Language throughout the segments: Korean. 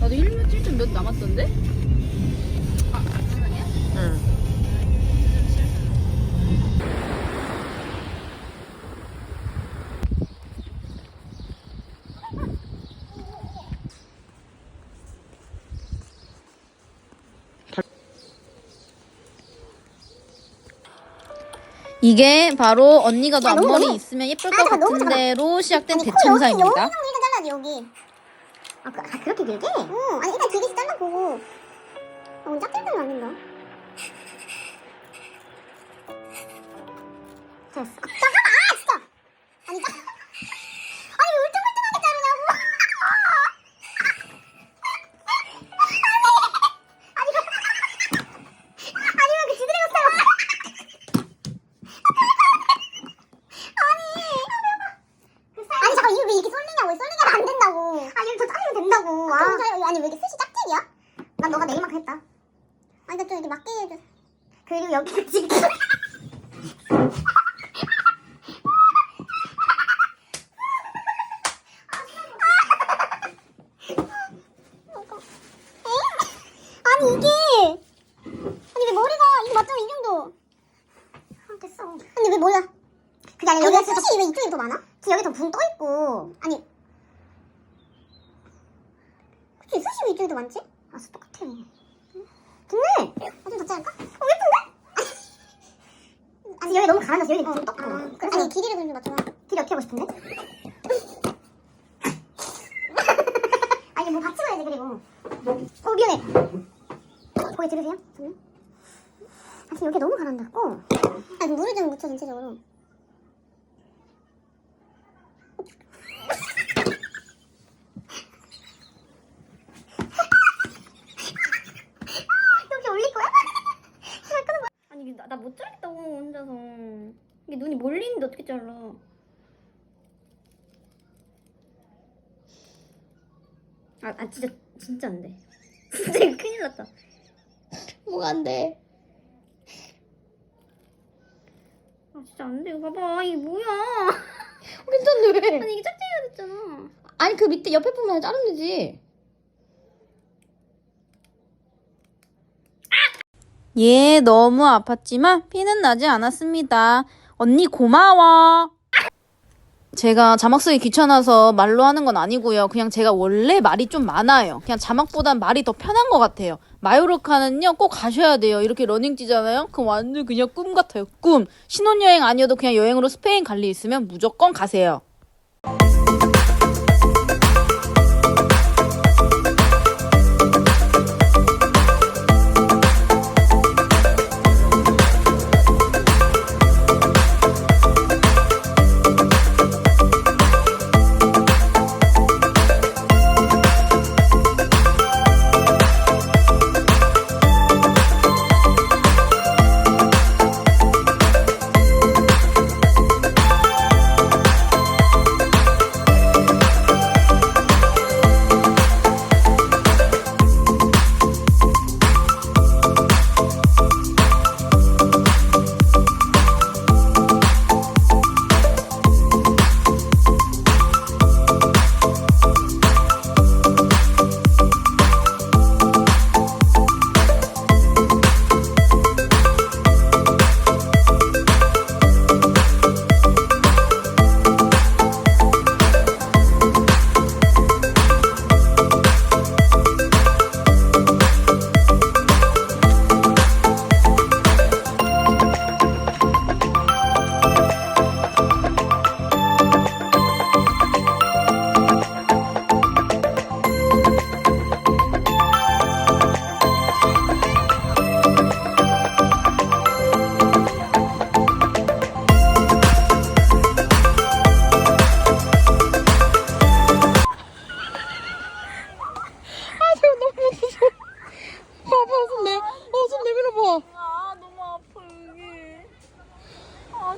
나도 1몇 7점 몇 남았던데? 응. 이게 바로 언니가 너 아, 너무 앞머리 있으면 예쁠 아, 것 같은. 대로 시작된 아니, 대참사입니다. 여기 아, 그, 아 그렇게 길게? 응. 아니 일단 길게 잘라보고. 아, 오늘 안 된다. 됐어. 아, 잠깐만. 아 진짜. 아니 짝. 아니 왜 울퉁불퉁하게 자르냐고. 아니 아니 아니 왜그 지드래곤 스타일 아니 잠깐 이거 왜 이렇게 쏠리냐고 쏠리면 안 된다고 아니 이거 더 자르면 된다고 아, 아니 왜 이렇게 숱이 짝짝이야? 난 너가 내일만큼 했다. 아니 나좀 이렇게 맞게 해줘. 그리고 여기 지금. 아니 이게. 아니 왜 머리가 이거 맞잖아 이 정도? 아 됐어. 근데 왜 몰라 그게 아니라 여기가 숱이 왜 이쪽이 더 많아? 지금 여기 더 붕 떠있고. 아니 왜 이쪽이 더 많지? 아숱 똑같아 됐네 나좀 더 자를까? 어 예쁜데? 아니 여기 너무 가라앉아서 여기 붕 떴고 그래서 아니 길이를 좀 맞춰봐 길이 어떻게 하고 싶은데? 아니 뭐 받침해야지 그리고 어 미안해 거기 들으세요? 저는? 아 지금 여기 너무 가라앉았고 아니 물을 좀 묻혀 전체적으로 여기 올릴 거야? 아니 나 못 자르겠다고 혼자서 이게 눈이 몰리는데 어떻게 잘라? 아, 아 진짜 진짜 안 돼. 진짜 이거 큰일 났다. 뭐가 안 돼? 아 진짜 안 돼. 이거 봐봐. 이게 뭐야? 괜찮네. 왜? 아니 이게 짝짝이가 됐잖아. 아니 그 밑에 옆에 부분에 자르면 되지. 예, 너무 아팠지만 피는 나지 않았습니다. 언니 고마워. 제가 자막 쓰기 귀찮아서 말로 하는 건 아니고요. 그냥 제가 원래 말이 좀 많아요. 그냥 자막보단 말이 더 편한 것 같아요. 마요르카는요, 꼭 가셔야 돼요. 이렇게 러닝지잖아요? 그럼 완전 그냥 꿈 같아요. 꿈. 신혼여행 아니어도 그냥 여행으로 스페인 갈 일 있으면 무조건 가세요.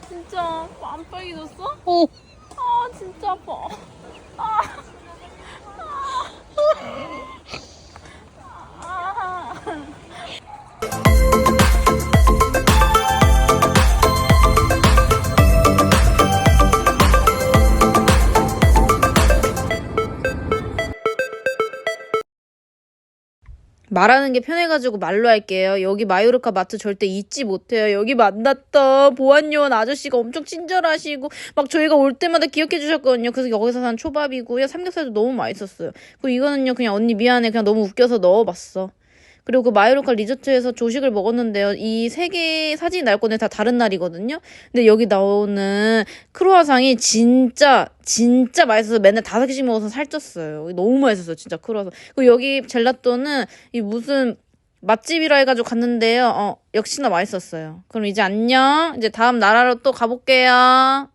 진짜 안 빨개졌어? 어. 아 진짜 아파. 아. 말하는 게 편해가지고 말로 할게요. 여기 마요르카 마트 절대 잊지 못해요. 여기 만났던 보안요원 아저씨가 엄청 친절하시고 막 저희가 올 때마다 기억해 주셨거든요. 그래서 여기서 산 초밥이고요. 삼겹살도 너무 맛있었어요. 그리고 이거는요 그냥 언니 미안해 그냥 너무 웃겨서 넣어봤어. 그리고 그 마요르카 리조트에서 조식을 먹었는데요. 이 세개 사진이 나올 건데 다 다른 날이거든요. 근데 여기 나오는 크로아상이 진짜 진짜 맛있어서 맨날 다섯 개씩 먹어서 살쪘어요. 너무 맛있었어요. 진짜 크로아상. 그리고 여기 젤라또는 이 무슨 맛집이라 해가지고 갔는데요. 어, 역시나 맛있었어요. 그럼 이제 안녕. 이제 다음 나라로 또 가볼게요.